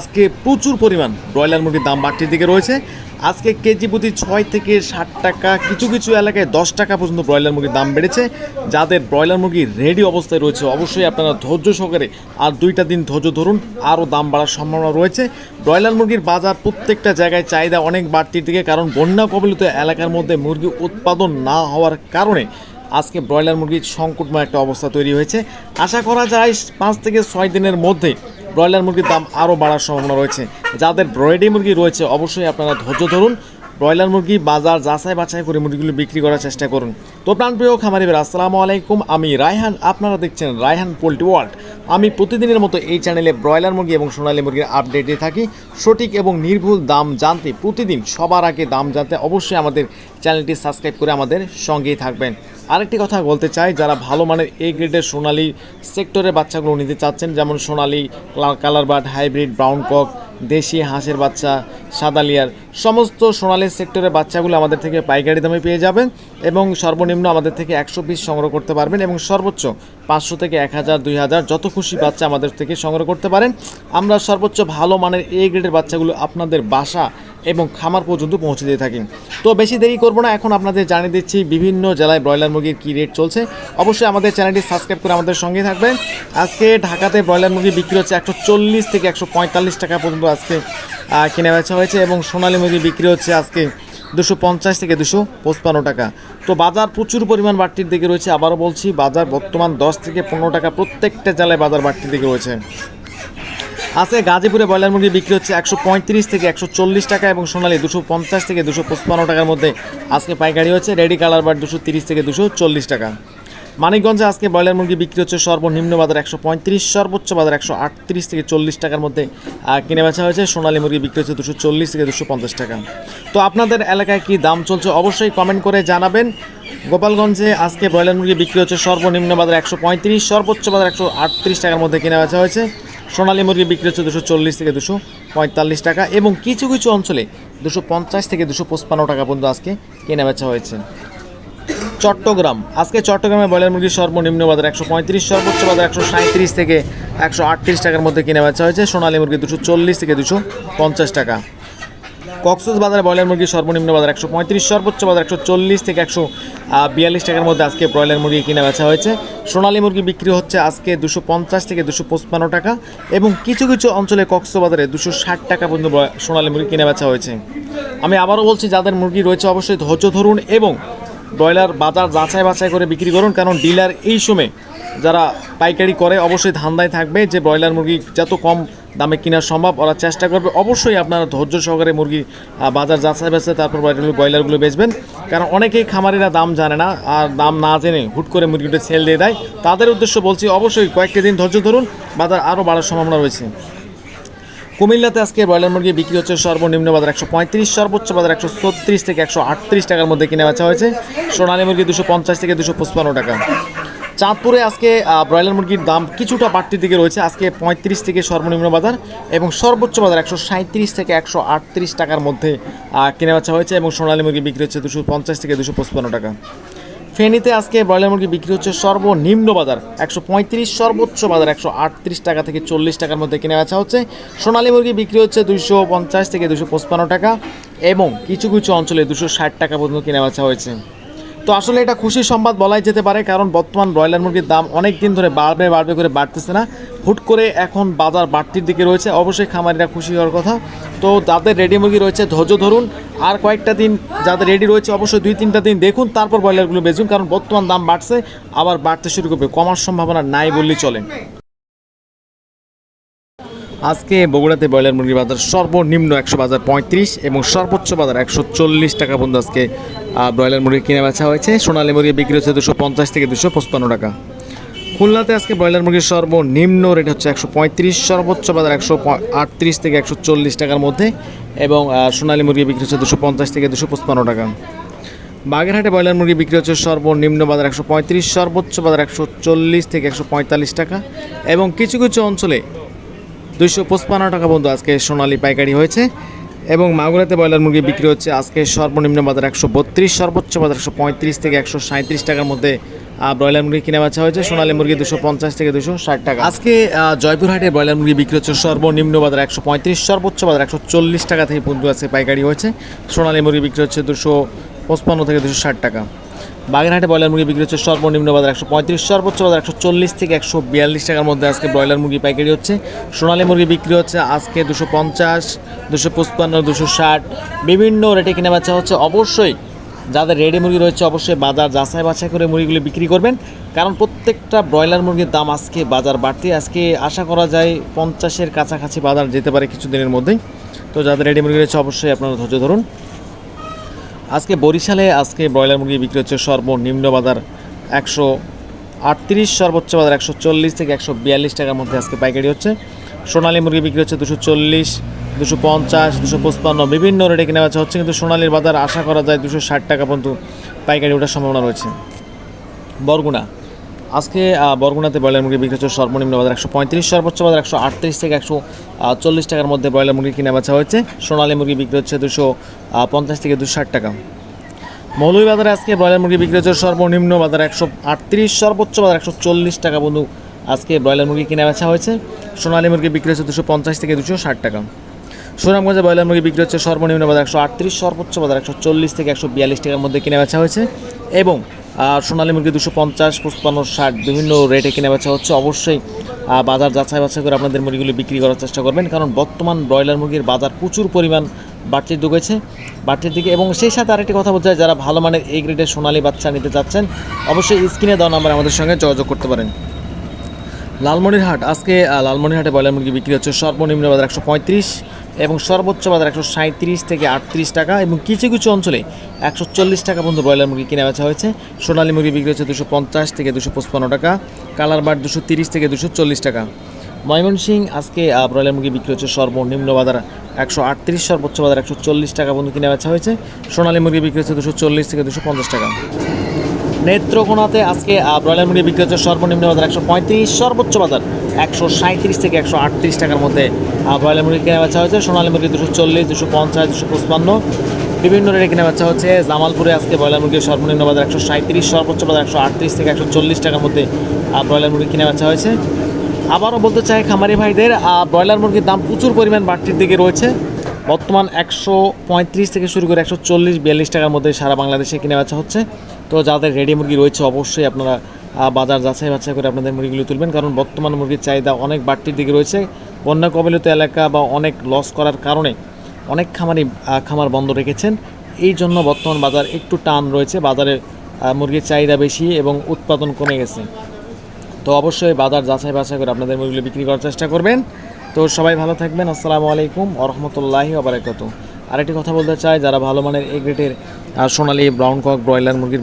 আজকে প্রচুর পরিমাণ ব্রয়লার মুরগির দাম বাড়তির দিকে রয়েছে। আজকে কেজি প্রতি ছয় থেকে ষাট টাকা, কিছু কিছু এলাকায় দশ টাকা পর্যন্ত ব্রয়লার মুরগির দাম বেড়েছে। যাদের ব্রয়লার মুরগি রেডি অবস্থায় রয়েছে, অবশ্যই আপনারা ধৈর্য সহকারে আর দুইটা দিন ধৈর্য ধরুন, আরও দাম বাড়ার সম্ভাবনা রয়েছে। ব্রয়লার মুরগির বাজার প্রত্যেকটা জায়গায় চাহিদা অনেক বাড়তির দিকে, কারণ বন্যা কবলিত এলাকার মধ্যে মুরগি উৎপাদন না হওয়ার কারণে আজকে ব্রয়লার মুরগির সংকটময় একটা অবস্থা তৈরি হয়েছে। আশা করা যায় পাঁচ থেকে ছয় দিনের মধ্যে ব্রয়লার মুরগির দাম আরও বাড়ার সম্ভাবনা রয়েছে। যাদের ব্রয়েডি মুরগি রয়েছে অবশ্যই আপনারা ধৈর্য ধরুন। ব্রয়লার মুরগি বাজার যাচাই বাছাই করে মুরগিগুলো বিক্রি করার চেষ্টা করুন। তো প্রাণপ্রিয় খামারি ভাইরা, আসসালামু আলাইকুম। আমি রায়হান আপনারা দেখছেন রায়হান পোল্ট্রি ওয়ার্ল্ড। আমি প্রতিদিনের মতো এই চ্যানেলে ব্রয়লার মুরগি এবং সোনালী মুরগির আপডেট থাকি। সঠিক এবং নির্ভুল দাম জানতে প্রতিদিন সবার আগে দাম জানতে অবশ্যই আমাদের চ্যানেলটি সাবস্ক্রাইব করে আমাদের সঙ্গেই থাকবেন। আরেকটি কথা বলতে চাই, যারা ভালো মানের এ গ্রেডের সোনালি সেক্টরের বাচ্চাগুলো নিতে চাচ্ছেন, যেমন Sonali colour bird hybrid brown cock, দেশি হাঁসের বাচ্চা সাদালিয়ার সমস্ত সোনালী সেক্টরের বাচ্চাগুলো আমাদের থেকে পাইকারি দামে পেয়ে যাবেন এবং সর্বনিম্ন আমাদের থেকে একশো পিস সংগ্রহ করতে পারবেন এবং সর্বোচ্চ পাঁচশো থেকে এক হাজার, দুই হাজার যত খুশি বাচ্চা আমাদের থেকে সংগ্রহ করতে পারেন। আমরা সর্বোচ্চ ভালো মানের এ গ্রেডের বাচ্চাগুলো আপনাদের বাসা এবং খামার পর্যন্ত পৌঁছে দিয়ে থাকি। তো বেশি দেরি করব না, এখন আপনাদের জানিয়ে দিচ্ছি বিভিন্ন জেলায় ব্রয়লার মুরগির কী রেট চলছে। অবশ্যই আমাদের চ্যানেলটি সাবস্ক্রাইব করে আমাদের সঙ্গে থাকবেন। আজকে ঢাকাতে ব্রয়লার মুরগি বিক্রি হচ্ছে একশো চল্লিশ থেকে একশো পঁয়তাল্লিশ টাকা পর্যন্ত আজকে কেনা বেচা হয়েছে এবং সোনালী মুরগি বিক্রি হচ্ছে আজকে দুশো পঞ্চাশ থেকে দুশো পঁচপান্ন টাকা। তো বাজার প্রচুর পরিমাণ বাড়তির দিকে রয়েছে, আবারও বলছি বাজার বর্তমান দশ থেকে পনেরো টাকা প্রত্যেকটা জেলায় বাজার বাড়তির দিকে রয়েছে। আজকে গাজীপুরে ব্রয়লার মুরগি বিক্রি হচ্ছে একশো পঁয়ত্রিশ থেকে একশো চল্লিশ টাকা এবং সোনালি দুশো পঞ্চাশ থেকে দুশো পঁচপান্ন টাকার মধ্যে আজকে পাইকারি হচ্ছে রেডি কালার বার দুশো তিরিশ থেকে দুশো চল্লিশ টাকা। মানিকগঞ্জে আজকে ব্রয়লার মুরগি বিক্রি হচ্ছে সর্বনিম্ন বাজার একশো পঁয়ত্রিশ, সর্বোচ্চ বাজার একশো আটত্রিশ থেকে চল্লিশ টাকার মধ্যে কিনে বেচা হয়েছে। সোনালী মুরগি বিক্রি হচ্ছে দুশো চল্লিশ থেকে দুশো পঞ্চাশ টাকা। তো আপনাদের এলাকায় কি দাম চলছে অবশ্যই কমেন্ট করে জানাবেন। গোপালগঞ্জে আজকে ব্রয়লার মুরগি বিক্রি হচ্ছে সর্বনিম্ন বাজার একশো পঁয়ত্রিশ, সর্বোচ্চ বাজার একশো আটত্রিশ টাকার মধ্যে কিনে বেচা হয়েছে। সোনালী মুরগি বিক্রি হচ্ছে দুশো চল্লিশ থেকে দুশো পঁয়তাল্লিশ টাকা এবং কিছু কিছু অঞ্চলে দুশো পঞ্চাশ থেকে দুশো পঁচপান্ন টাকা পর্যন্ত আজকে কেনা বেচা হয়েছে। চট্টগ্রাম। আজকে চট্টগ্রামে ব্রয়লার মুরগির সর্বনিম্ন বাজার একশো পঁয়ত্রিশ, সর্বোচ্চ বাজার একশো সাঁত্রিশ থেকে একশো আটত্রিশ টাকার মধ্যে কেনা বেচা হয়েছে। সোনালী মুরগি দুশো চল্লিশ থেকে দুশো পঞ্চাশ টাকা। কক্সবাজার বাজারে ব্রয়লার মুরগির সর্বনিম্ন বাজার একশো পঁয়ত্রিশ, সর্বোচ্চ বাজার একশো চল্লিশ থেকে একশো বিয়াল্লিশ টাকার মধ্যে আজকে ব্রয়লার মুরগি কিনে বেচা হয়েছে। সোনালী মুরগি বিক্রি হচ্ছে আজকে দুশো পঞ্চাশ থেকে দুশো পঁচপান্ন টাকা এবং কিছু কিছু অঞ্চলে কক্সবাজারে দুশো ষাট টাকা পর্যন্ত সোনালী মুরগি কিনে বেচা হয়েছে। আমি আবারও বলছি, যাদের মুরগি রয়েছে অবশ্যই ধৈর্য ধরুন এবং ব্রয়লার বাজার যাচাই বাছাই করে বিক্রি করুন, কারণ ডিলার এই সময় যারা পাইকারি করে অবশ্যই ধান্দায় থাকবে যে ব্রয়লার মুরগি যত কম দামে কেনা সম্ভব ওরা চেষ্টা করবে। অবশ্যই আপনারা ধৈর্য সহকারে মুরগি বাজার যাচাই বাছাই, তারপর ব্রয়লারগুলো বেচবেন। কারণ অনেকেই খামারিরা দাম জানে না আর দাম না জেনে হুট করে মুরগিটা সেল দিয়ে দেয়। তাদের উদ্দেশ্য বলছি, অবশ্যই কয়েকটি দিন ধৈর্য ধরুন, বাজার আরও বাড়ার সম্ভাবনা রয়েছে। কুমিল্লাতে আজকে ব্রয়লার মুরগি বিক্রি হচ্ছে সর্বনিম্ন বাজার একশো পঁয়ত্রিশ, সর্বোচ্চ বাজার একশো ছত্রিশ থেকে একশো আটত্রিশ টাকার মধ্যে কিনে বেচা হয়েছে। সোনালী মুরগি দুশো পঞ্চাশ থেকে দুশো পঁচপান্ন টাকা। চাঁদপুরে আজকে ব্রয়লার মুরগির দাম কিছুটা বাড়তির দিকে রয়েছে। আজকে পঁয়ত্রিশ থেকে সর্বনিম্ন বাজার এবং সর্বোচ্চ বাজার একশো সাঁত্রিশ থেকে একশো আটত্রিশ টাকার মধ্যে কেনা বেচা হয়েছে এবং সোনালী মুরগি বিক্রি হচ্ছে দুশো পঞ্চাশ থেকে দুশো পঁচপান্ন টাকা। ফেনীতে আজকে ব্রয়লার মুরগি বিক্রি হচ্ছে সর্বনিম্ন বাজার একশো পঁয়ত্রিশ, সর্বোচ্চ বাজার একশো আটত্রিশ টাকা থেকে চল্লিশ টাকার মধ্যে কেনা বেচা হচ্ছে। সোনালী মুরগি বিক্রি হচ্ছে দুশো পঞ্চাশ থেকে দুশো পঁচপান্ন টাকা এবং কিছু কিছু অঞ্চলে দুশো ষাট টাকা পর্যন্ত কেনা বেচা হয়েছে। তো আসলে এটা খুশির সংবাদ বলাই যেতে পারে, কারণ বর্তমান ব্রয়লার মুরগির দাম অনেক দিন ধরে বাড়বে বাড়বে করে বাড়তেছে না। হুট করে এখন বাজার বাড়তির দিকে রয়েছে, অবশ্যই খামারিরা খুশি হওয়ার কথা। তো যাদের রেডি মুরগি রয়েছে, ধৈর্য ধরুন। আর কয়েকটা দিন যাদের রেডি রয়েছে, অবশ্যই দুই তিনটা দিন দেখুন, তারপর ব্রয়লারগুলো বেচুন, কারণ বর্তমান দাম বাড়ছে, আবার বাড়তে শুরু করবে। কমার সম্ভাবনা নাই বললেই চলে। আজকে বগুড়াতে ব্রয়লার মুরগির বাজার সর্বনিম্ন একশো বাজার পঁয়ত্রিশ এবং সর্বোচ্চ বাজার একশো চল্লিশ টাকা পর্যন্ত আজকে ব্রয়লার মুরগি কিনে বেচা হয়েছে। সোনালী মুরগি বিক্রি হচ্ছে দুশো পঞ্চাশ থেকে দুশো পঁচপান্ন টাকা। খুলনাতে আজকে ব্রয়লার মুরগির সর্বনিম্ন রেট হচ্ছে একশো পঁয়ত্রিশ, সর্বোচ্চ বাজার একশো আটত্রিশ থেকে একশো চল্লিশ টাকার মধ্যে এবং সোনালী মুরগি বিক্রি হচ্ছে দুশো পঞ্চাশ থেকে দুশো পঁচপান্ন টাকা। বাগেরহাটে ব্রয়লার মুরগি বিক্রি হচ্ছে সর্বনিম্ন বাজার একশো পঁয়ত্রিশ, সর্বোচ্চ বাজার একশো চল্লিশ থেকে একশো পঁয়তাল্লিশ টাকা এবং কিছু কিছু অঞ্চলে দুইশো পঁচপান্ন টাকা পর্যন্ত আজকে সোনালি পাইকারি হয়েছে। এবং মাগুরাতে ব্রয়লার মুরগি বিক্রি হচ্ছে আজকে সর্বনিম্ন বাজার একশো বত্রিশ, সর্বোচ্চ বাজার একশো পঁয়ত্রিশ থেকে একশো সাঁত্রিশ টাকার মধ্যে ব্রয়লার মুরগি কিনে বাচ্চা হয়েছে। সোনালী মুরগি দুশো পঞ্চাশ থেকে দুশো ষাট টাকা। আজকে জয়পুরহাটে ব্রয়লার মুরগি বিক্রি হচ্ছে সর্বনিম্ন বাজার একশো পঁয়ত্রিশ, সর্বোচ্চ বাজার একশো চল্লিশ টাকা থেকে পর্যন্ত আছে পাইকারি হয়েছে। সোনালী মুরগি বিক্রি হচ্ছে দুশো পঁচপান্ন থেকে দুশো ষাট টাকা। বাগেরহাটে ব্রয়লার মুরগি বিক্রি হচ্ছে সর্বনিম্ন বাজার একশো পঁয়ত্রিশ, সর্বোচ্চ বাজার একশো চল্লিশ থেকে একশো বিয়াল্লিশ টাকার মধ্যে আজকে ব্রয়লার মুরগি পাইকারি হচ্ছে। সোনালী মুরগি বিক্রি হচ্ছে আজকে দুশো পঞ্চাশ, দুশো পঁচপান্ন, দুশো ষাট। বিভিন্ন রেটে কিনে বাচ্চা হচ্ছে। অবশ্যই যাদের রেডি মুরগি রয়েছে, অবশ্যই বাজার যাচাই বাছাই করে মুরগিগুলি বিক্রি করবেন। কারণ প্রত্যেকটা ব্রয়লার মুরগির দাম আজকে বাজার বাড়তি। আজকে আশা করা যায় পঞ্চাশের কাছাকাছি বাজার যেতে পারে কিছুদিনের মধ্যেই। তো যাদের রেডি মুরগি রয়েছে, অবশ্যই আপনারা ধৈর্য ধরুন। আজকে বরিশালে আজকে ব্রয়লার মুরগি বিক্রি হচ্ছে সর্বনিম্ন বাজার একশো আটত্রিশ, সর্বোচ্চ বাজার একশো চল্লিশ থেকে একশো বিয়াল্লিশ টাকার মধ্যে আজকে পাইকারি হচ্ছে। সোনালী মুরগি বিক্রি হচ্ছে দুশো চল্লিশ, দুশো পঞ্চাশ, দুশো পঁচপান্ন, বিভিন্ন রেটে কেনা বেচা হচ্ছে, কিন্তু সোনালির বাজার আশা করা যায় দুশো ষাট টাকা পর্যন্ত পাইকারি ওঠার সম্ভাবনা রয়েছে। বরগুনা। আজকে বরগুনাতে ব্রয়লার মুরগি বিক্রি হচ্ছে সর্বনিম্ন বাজার একশো পঁয়ত্রিশ, সর্বোচ্চ বাজার একশো আটত্রিশ থেকে একশো চল্লিশ টাকার মধ্যে ব্রয়লার মুরগি কিনে বেচা হয়েছে। সোনালী মুরগি বিক্রি হচ্ছে দুশো পঞ্চাশ থেকে দুশো ষাট টাকা। মৌলভীবাজারে আজকে ব্রয়লার মুরগি বিক্রি হচ্ছে সর্বনিম্ন বাজার একশো আটত্রিশ, সর্বোচ্চ বাজার একশো চল্লিশ টাকা বন্ধু, আজকে ব্রয়লার মুরগি কিনে বেচা হয়েছে। সোনালী মুরগি বিক্রি হচ্ছে দুশো পঞ্চাশ থেকে দুশো ষাট টাকা। সুনামগঞ্জে ব্রয়লার মুরগি বিক্রি হচ্ছে সর্বনিম্ন বাজার একশো আটত্রিশ, সর্বোচ্চ বাজার একশো চল্লিশ থেকে একশো বিয়াল্লিশ টাকার মধ্যে কিনে বেচা হয়েছে। এবং সোনালী মুরগি দুশো পঞ্চাশ পঁচপান্ন ষাট বিভিন্ন রেটে কিনে বেচা হচ্ছে। অবশ্যই বাজার যাচাই বাছাই করে আপনাদের মুরগিগুলি বিক্রি করার চেষ্টা করবেন। কারণ বর্তমান ব্রয়লার মুরগির বাজার প্রচুর পরিমাণ বাড়তির ঢুকেছে বাড়তির দিকে। এবং সেই সাথে আরেকটি কথা বলতে যারা ভালো মানের এই গ্রেডের সোনালী বাচ্চা নিতে চাচ্ছেন, অবশ্যই স্ক্রিনে দেওয়া নাম্বার আমাদের সঙ্গে যোগাযোগ করতে পারেন। লালমনিরহাট, আজকে লালমনিরহাটে ব্রয়লার মুরগি বিক্রি হচ্ছে সর্বনিম্ন বাজার একশো পঁয়ত্রিশ। এবং সর্বোচ্চ বাজার একশো সাঁত্রিশ থেকে আটত্রিশ টাকা এবং কিছু কিছু অঞ্চলে একশো চল্লিশ টাকা পর্যন্ত ব্রয়লার মুরগি কিনে বেচা হয়েছে। সোনালী মুরগি বিক্রি হচ্ছে দুশো পঞ্চাশ থেকে দুশো পঁচপান্ন টাকা, কালার বাট দুশো তিরিশ থেকে দুশো চল্লিশ টাকা। ময়মনসিং আজকে ব্রয়লার মুরগি বিক্রি হচ্ছে সর্বনিম্ন বাজার একশো আটত্রিশ, সর্বোচ্চ বাজার একশো চল্লিশ টাকা পর্যন্ত কিনে বেচা হয়েছে। সোনালী মুরগি বিক্রি হচ্ছে দুশো চল্লিশ থেকে দুশো পঞ্চাশ টাকা। নেত্রকোনাতে আজকে ব্রয়লার মুরগি বিক্রি হচ্ছে সর্বনিম্ন বাজার একশো পঁয়ত্রিশ, সর্বোচ্চ বাজার একশো সাঁত্রিশ থেকে একশো আটত্রিশ টাকার মধ্যে। ব্রয়লার মুরগি কেনা বেচা হয়েছে, সোনালী মুরগি দুশো চল্লিশ, দুশো পঞ্চাশ, দুশো পঁচপান্ন। বিভিন্ন রেটে কেনা বেচা হচ্ছে। জামালপুরে আজকে ব্রয়লার মুরগির সর্বনিম্ন বাজার একশো সাঁত্রিশ সর্বোচ্চ বাজার একশো আটত্রিশ থেকে একশো চল্লিশ টাকার মধ্যে ব্রয়লার মুরগি কেনা বেচা হয়েছে। আবারও বলতে চাই খামারি ভাইদের ব্রয়লার মুরগির দাম প্রচুর পরিমাণ বাড়তির দিকে রয়েছে। বর্তমান একশো পঁয়ত্রিশ থেকে শুরু করে একশো চল্লিশ, বিয়াল্লিশ টাকার মধ্যে সারা বাংলাদেশে কিনে বেচা হচ্ছে। তো যাদের রেডি মুরগি রয়েছে, অবশ্যই আপনারা বাজার যাচাই বাছাই করে আপনাদের মুরগিগুলো তুলবেন। কারণ বর্তমান মুরগির চাহিদা অনেক বাড়তির দিকে রয়েছে। বন্যা কবলিত এলাকা বা অনেক লস করার কারণে অনেক খামারি খামার বন্ধ রেখেছেন। এই জন্য বর্তমান বাজার একটু টান রয়েছে। বাজারে মুরগির চাহিদা বেশি এবং উৎপাদন কমে গেছে। তো অবশ্যই বাজার যাচাই বাছাই করে আপনাদের মুরগিগুলো বিক্রি করার চেষ্টা করবেন। তো সবাই ভালো থাকবেন, আসসালামু আলাইকুম আরহামতুল্লাহি আর আরেকটি কথা বলতে চাই, যারা ভালো মানের এগ্রেটের সোনালি ব্রাউন কক ব্রয়লার মুরগির